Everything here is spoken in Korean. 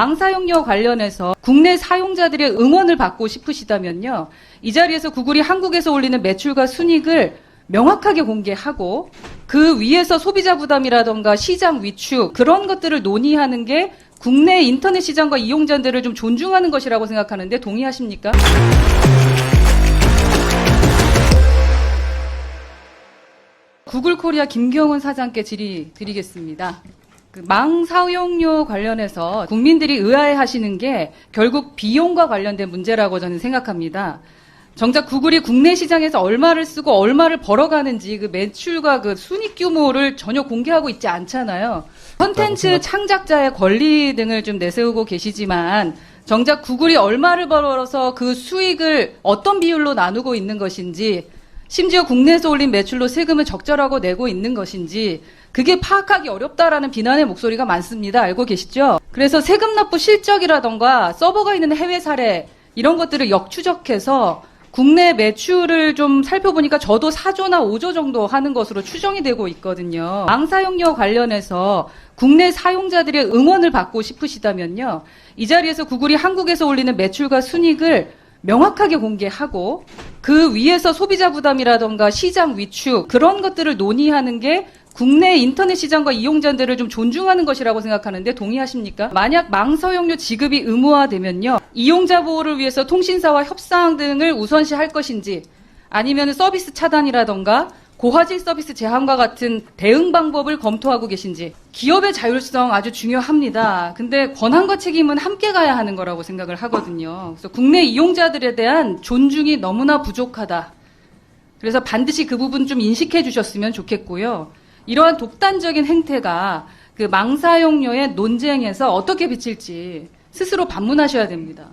망사용료 관련해서 국내 사용자들의 응원을 받고 싶으시다면요. 이 자리에서 구글이 한국에서 올리는 매출과 순익을 명확하게 공개하고 그 위에서 소비자 부담이라던가 시장 위축 그런 것들을 논의하는 게 국내 인터넷 시장과 이용자들을 좀 존중하는 것이라고 생각하는데 동의하십니까? 구글 코리아 김경은 사장께 질의 드리겠습니다. 그 망사용료 관련해서 국민들이 의아해 하시는 게 결국 비용과 관련된 문제라고 저는 생각합니다. 정작 구글이 국내 시장에서 얼마를 쓰고 얼마를 벌어가는지 그 매출과 그 순익 규모를 전혀 공개하고 있지 않잖아요. 컨텐츠 창작자의 권리 등을 좀 내세우고 계시지만 정작 구글이 얼마를 벌어서 그 수익을 어떤 비율로 나누고 있는 것인지 심지어 국내에서 올린 매출로 세금을 적절하고 내고 있는 것인지 그게 파악하기 어렵다라는 비난의 목소리가 많습니다. 알고 계시죠? 그래서 세금 납부 실적이라던가 서버가 있는 해외 사례 이런 것들을 역추적해서 국내 매출을 좀 살펴보니까 저도 4조나 5조 정도 하는 것으로 추정이 되고 있거든요. 망사용료 관련해서 국내 사용자들의 응원을 받고 싶으시다면요. 이 자리에서 구글이 한국에서 올리는 매출과 순익을 명확하게 공개하고 그 위에서 소비자 부담이라던가 시장 위축 그런 것들을 논의하는 게 국내 인터넷 시장과 이용자들을 좀 존중하는 것이라고 생각하는데 동의하십니까? 만약 망서용료 지급이 의무화되면요. 이용자 보호를 위해서 통신사와 협상 등을 우선시할 것인지 아니면 서비스 차단이라던가 고화질 서비스 제한과 같은 대응 방법을 검토하고 계신지 기업의 자율성 아주 중요합니다. 근데 권한과 책임은 함께 가야 하는 거라고 생각을 하거든요. 그래서 국내 이용자들에 대한 존중이 너무나 부족하다. 그래서 반드시 그 부분 좀 인식해 주셨으면 좋겠고요. 이러한 독단적인 행태가 그 망사용료의 논쟁에서 어떻게 비칠지 스스로 반문하셔야 됩니다.